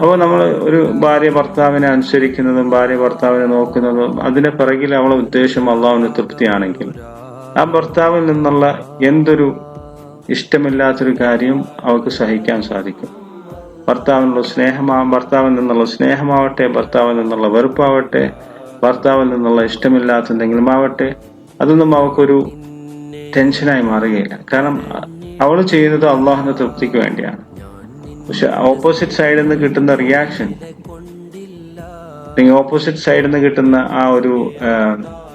അപ്പോൾ നമ്മൾ ഒരു ഭാര്യ ഭർത്താവിനെ അനുസരിക്കുന്നതും ഭാര്യ ഭർത്താവിനെ നോക്കുന്നതും അതിന്റെ പിറകിൽ അവളെ ഉദ്ദേശം അള്ളാഹുവിന് തൃപ്തിയാണെങ്കിൽ ആ ഭർത്താവിൽ നിന്നുള്ള എന്തൊരു ഇഷ്ടമില്ലാത്തൊരു കാര്യം അവൾക്ക് സഹിക്കാൻ സാധിക്കും. ഭർത്താവിനുള്ള സ്നേഹമാ ഭർത്താവിൽ നിന്നുള്ള സ്നേഹമാവട്ടെ ഭർത്താവിൽ നിന്നുള്ള വെറുപ്പാവട്ടെ ഭർത്താവിൽ നിന്നുള്ള ഇഷ്ടമില്ലാത്ത എന്തെങ്കിലും ആവട്ടെ അതൊന്നും അവൾക്കൊരു ടെൻഷനായി മാറുകയില്ല. കാരണം അവൾ ചെയ്യുന്നത് അള്ളാഹുവിന്റെ തൃപ്തിക്ക് വേണ്ടിയാണ്. പക്ഷെ ഓപ്പോസിറ്റ് സൈഡിൽ നിന്ന് കിട്ടുന്ന റിയാക്ഷൻ അല്ലെങ്കിൽ ഓപ്പോസിറ്റ് സൈഡിൽ നിന്ന് കിട്ടുന്ന ആ ഒരു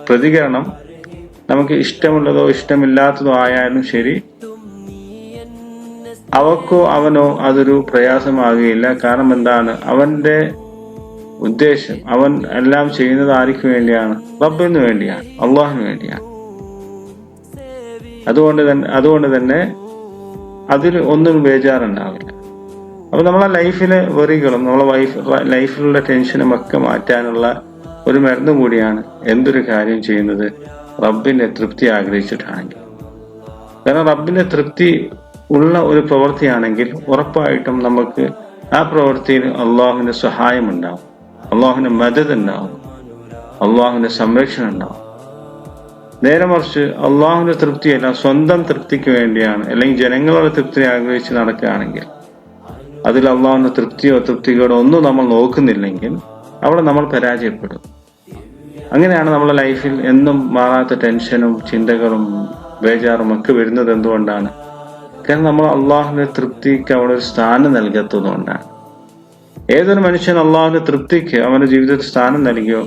പ്രതികരണം നമുക്ക് ഇഷ്ടമുള്ളതോ ഇഷ്ടമില്ലാത്തതോ ആയാലും ശരി അവക്കോ അവനോ അതൊരു പ്രയാസമാകുകയില്ല. കാരണം എന്താണ്? അവന്റെ ഉദ്ദേശം അവൻ എല്ലാം ചെയ്യുന്നത് ആർക്ക് വേണ്ടിയാണ്? റബ്ബിന് വേണ്ടിയാണ് അള്ളാഹിന് വേണ്ടിയാണ്. അതുകൊണ്ട് തന്നെ അതുകൊണ്ട് തന്നെ അതിൽ ഒന്നും ബേജാറുണ്ടാവില്ല. അപ്പൊ നമ്മളെ ലൈഫിലെ വെറികളും നമ്മളെ വൈഫ് ലൈഫിലുള്ള ടെൻഷനും ഒക്കെ മാറ്റാനുള്ള ഒരു മരുന്ന് കൂടിയാണ് എന്തൊരു കാര്യം ചെയ്യുന്നത് റബ്ബിന്റെ തൃപ്തി ആഗ്രഹിച്ചിട്ടാണെങ്കിൽ. കാരണം റബ്ബിന്റെ തൃപ്തി ഉള്ള ഒരു പ്രവൃത്തിയാണെങ്കിൽ ഉറപ്പായിട്ടും നമുക്ക് ആ പ്രവൃത്തിയിൽ അള്ളാഹുവിന്റെ സഹായം ഉണ്ടാവും. അള്ളാഹുവിന്റെ മദത് ഉണ്ടാവും. അള്ളാഹുവിന്റെ സംരക്ഷണം ഉണ്ടാവും. നേരെ മറിച്ച് അള്ളാഹുവിന്റെ തൃപ്തിയല്ല സ്വന്തം തൃപ്തിക്ക് വേണ്ടിയാണ് അല്ലെങ്കിൽ ജനങ്ങളുടെ തൃപ്തി ആഗ്രഹിച്ച് നടക്കുകയാണെങ്കിൽ അതിൽ അള്ളാഹുവിന്റെ തൃപ്തിയോ തൃപ്തികളോ ഒന്നും നമ്മൾ നോക്കുന്നില്ലെങ്കിൽ അവിടെ നമ്മൾ പരാജയപ്പെടും. അങ്ങനെയാണ് നമ്മുടെ ലൈഫിൽ എന്നും മാറാത്ത ടെൻഷനും ചിന്തകളും ബേജാറും ഒക്കെ വരുന്നത് എന്തുകൊണ്ടാണ്? കാരണം നമ്മൾ അള്ളാഹുവിന്റെ തൃപ്തിക്ക് അവിടെ ഒരു സ്ഥാനം നൽകാത്തതുകൊണ്ടാണ് ഏതൊരു മനുഷ്യൻ അള്ളാഹുവിന്റെ തൃപ്തിക്ക് അവന്റെ ജീവിതത്തിൽ സ്ഥാനം നൽകിയോ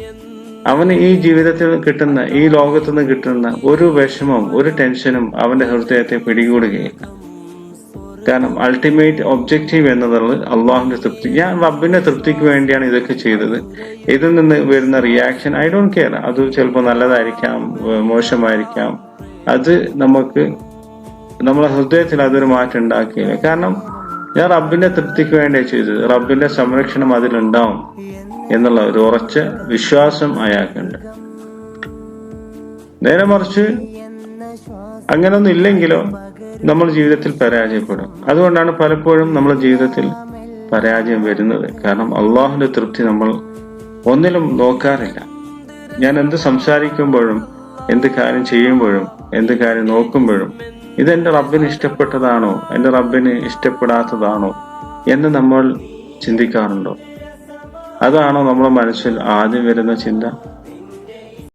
അവന് ഈ ജീവിതത്തിൽ കിട്ടുന്ന ഈ ലോകത്തു നിന്ന് കിട്ടുന്ന ഒരു വിഷമവും ഒരു ടെൻഷനും അവന്റെ ഹൃദയത്തെ പിടികൂടുകയില്ല. കാരണം അൾട്ടിമേറ്റ് ഒബ്ജക്റ്റീവ് എന്നുള്ളത് അള്ളാഹുവിന്റെ തൃപ്തി. ഞാൻ റബ്ബിന്റെ തൃപ്തിക്ക് വേണ്ടിയാണ് ഇതൊക്കെ ചെയ്തത്. ഇതിൽ നിന്ന് വരുന്ന റിയാക്ഷൻ ഐ ഡോണ്ട് കെയർ അത് ചിലപ്പോൾ നല്ലതായിരിക്കാം മോശമായിരിക്കാം. അത് നമുക്ക് നമ്മളെ ഹൃദയത്തിൽ അതൊരു മാറ്റം ഉണ്ടാക്കിയില്ല. കാരണം ഞാൻ റബ്ബിന്റെ തൃപ്തിക്ക് വേണ്ടിയാണ് ചെയ്തത്. റബ്ബിന്റെ സംരക്ഷണം അതിലുണ്ടാവും എന്നുള്ള ഒരു ഉറച്ച വിശ്വാസം അയാൾക്കുണ്ട്. നേരെ മറിച്ച് അങ്ങനൊന്നും ഇല്ലെങ്കിലോ നമ്മൾ ജീവിതത്തിൽ പരാജയപ്പെടും. അതുകൊണ്ടാണ് പലപ്പോഴും നമ്മൾ ജീവിതത്തിൽ പരാജയം വരുന്നത്. കാരണം അള്ളാഹുന്റെ തൃപ്തി നമ്മൾ ഒന്നിലും നോക്കാറില്ല. ഞാൻ എന്ത് സംസാരിക്കുമ്പോഴും എന്ത് കാര്യം ചെയ്യുമ്പോഴും എന്ത് കാര്യം നോക്കുമ്പോഴും ഇത് എന്റെ റബ്ബിന് ഇഷ്ടപ്പെട്ടതാണോ എന്റെ റബ്ബിന് ഇഷ്ടപ്പെടാത്തതാണോ എന്ന് നമ്മൾ ചിന്തിക്കാറുണ്ടോ? അതാണോ നമ്മുടെ മനസ്സിൽ ആദ്യം വരുന്ന ചിന്ത?